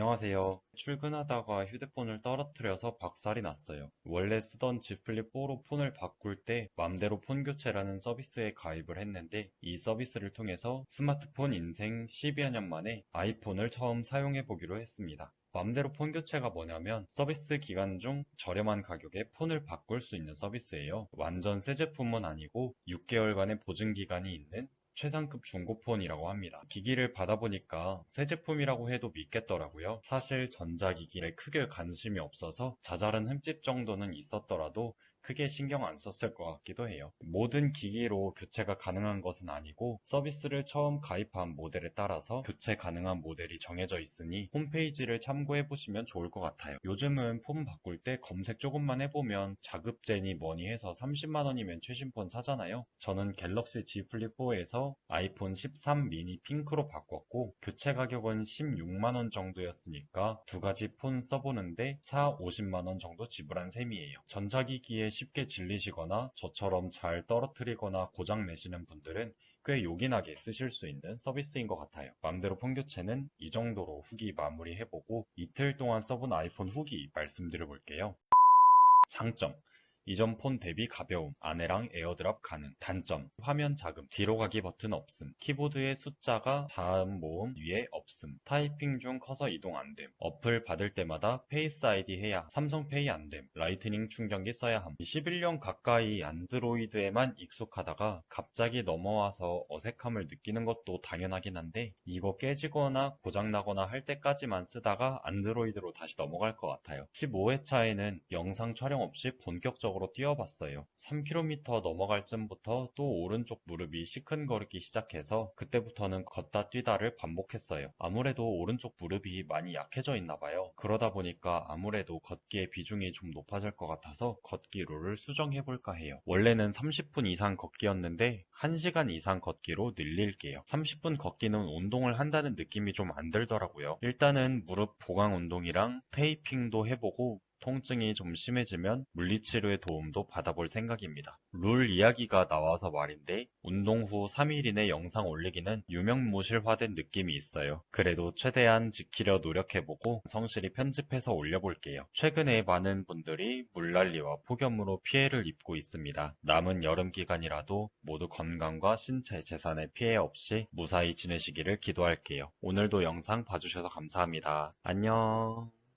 안녕하세요. 출근하다가 휴대폰을 떨어뜨려서 박살이 났어요. 원래 쓰던 G 플립 4로 폰을 바꿀 때 맘대로 폰 교체라는 서비스에 가입을 했는데 이 서비스를 통해서 스마트폰 인생 12여 년 만에 아이폰을 처음 사용해 보기로 했습니다. 맘대로 폰 교체가 뭐냐면 서비스 기간 중 저렴한 가격에 폰을 바꿀 수 있는 서비스예요. 완전 새 제품은 아니고 6개월간의 보증 기간이 있는 최상급 중고폰이라고 합니다. 기기를 받아보니까 새 제품이라고 해도 믿겠더라고요. 사실 전자기기에 크게 관심이 없어서 자잘한 흠집 정도는 있었더라도 크게 신경 안 썼을 것 같기도 해요. 모든 기기로 교체가 가능한 것은 아니고 서비스를 처음 가입한 모델에 따라서 교체 가능한 모델이 정해져 있으니 홈페이지를 참고해 보시면 좋을 것 같아요. 요즘은 폰 바꿀 때 검색 조금만 해보면 자급제니 뭐니 해서 30만원이면 최신폰 사잖아요. 저는 갤럭시 Z 플립 4에서 아이폰 13 미니 핑크로 바꿨고 교체 가격은 16만원 정도였으니까 두 가지 폰 써보는데 4, 50만원 정도 지불한 셈이에요. 전자기기에 쉽게 질리시거나 저처럼 잘 떨어뜨리거나 고장 내시는 분들은 꽤 요긴하게 쓰실 수 있는 서비스인 것 같아요. 맘대로 폰 교체는 이 정도로 후기 마무리해보고 이틀 동안 써본 아이폰 후기 말씀드려 볼게요. 장점 이전 폰 대비 가벼움, 안에랑 에어드랍 가능. 단점, 화면 작음, 뒤로 가기 버튼 없음. 키보드의 숫자가 자음 모음 위에 없음. 타이핑 중 커서 이동 안 됨. 어플 받을 때마다 페이스 아이디 해야 삼성페이 안 됨. 라이트닝 충전기 써야 함. 11년 가까이 안드로이드에만 익숙하다가 갑자기 넘어와서 어색함을 느끼는 것도 당연하긴 한데 이거 깨지거나 고장나거나 할 때까지만 쓰다가 안드로이드로 다시 넘어갈 것 같아요. 15회차에는 영상 촬영 없이 본격적으로 쪽으로 뛰어봤어요. 3km 넘어갈 쯤부터 또 오른쪽 무릎이 시큰거리기 시작해서 그때부터는 걷다 뛰다를 반복했어요. 아무래도 오른쪽 무릎이 많이 약해져 있나 봐요. 그러다 보니까 아무래도 걷기의 비중이 좀 높아질 것 같아서 걷기 룰을 수정해볼까 해요. 원래는 30분 이상 걷기였는데 1시간 이상 걷기로 늘릴게요. 30분 걷기는 운동을 한다는 느낌이 좀 안 들더라고요. 일단은 무릎 보강 운동이랑 테이핑도 해보고 통증이 좀 심해지면 물리치료의 도움도 받아볼 생각입니다. 룰 이야기가 나와서 말인데 운동 후 3일 이내 영상 올리기는 유명무실화된 느낌이 있어요. 그래도 최대한 지키려 노력해보고 성실히 편집해서 올려볼게요. 최근에 많은 분들이 물난리와 폭염으로 피해를 입고 있습니다. 남은 여름 기간이라도 모두 건강과 신체, 재산에 피해 없이 무사히 지내시기를 기도할게요. 오늘도 영상 봐주셔서 감사합니다. 안녕